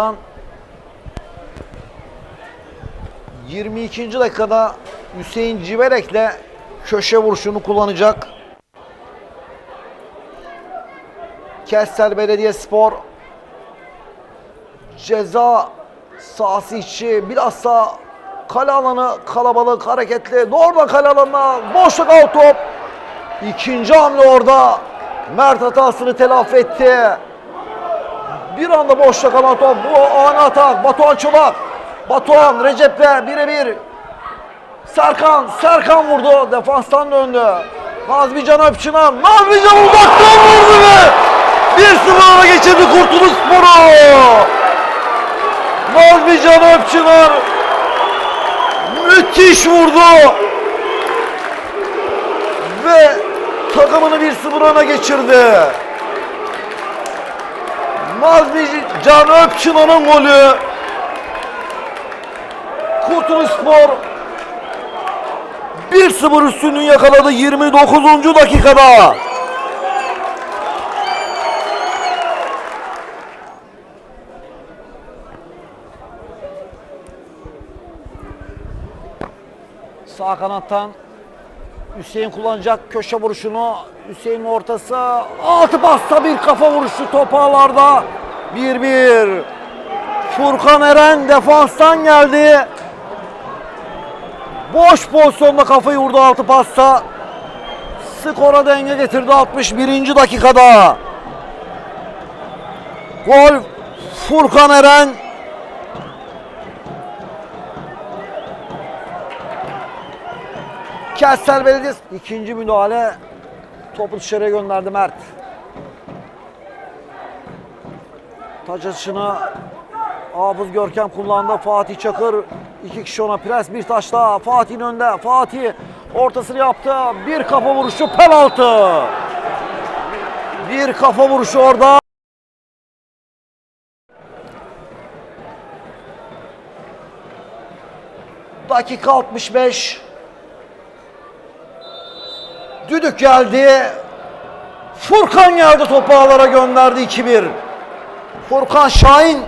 An 22. dakikada Hüseyin Civerek'le köşe vuruşunu kullanacak. Kestel Belediyespor ceza sahası içi bilhassa kale alanı kalabalık hareketli. Doğrudan kale alanına boşluk out top. İkinci hamle orada Mert hatasını telafi etti. Bir anda boşta kalan top. Bu ani atak. Batuhan Çolak. Batuhan Recep'le birebir. Serkan. Serkan vurdu. Defanstan döndü. Nazmi Can Öpçınar. Nazmi Can uzaktan vurdu ve 1-0 öne geçirdi Kurtuluş Sporu. Nazmi Can Öpçınar müthiş vurdu. Ve takımını 1-0 öne geçirdi. Nazmi Can Öpçınar'ın golü. Kurtuluş Spor 1-0 üstünlüğü yakaladı 29. dakikada. Sağ kanattan Hüseyin kullanacak köşe vuruşunu. Hüseyin ortası. Altı basta bir kafa vuruşu topağlarda. 1-1. Furkan Eren defanstan geldi. Boş pozisyonda kafayı vurdu altı pasta. Skora denge getirdi 61. dakikada. Gol Furkan Eren. Kestel Belediyesi ikinci müdahale topu dışarıya gönderdi Mert. Taç atışını Hafız Görkem kullandı. Fatih Çakır iki kişi ona pres bir taş daha. Fatih'in önde. Fatih ortasını yaptı. Bir kafa vuruşu penaltı. Bir kafa vuruşu orada. Dakika 65. Düdük geldi. Furkan geldi topu ağlara gönderdi 2-1. Furkan Şahin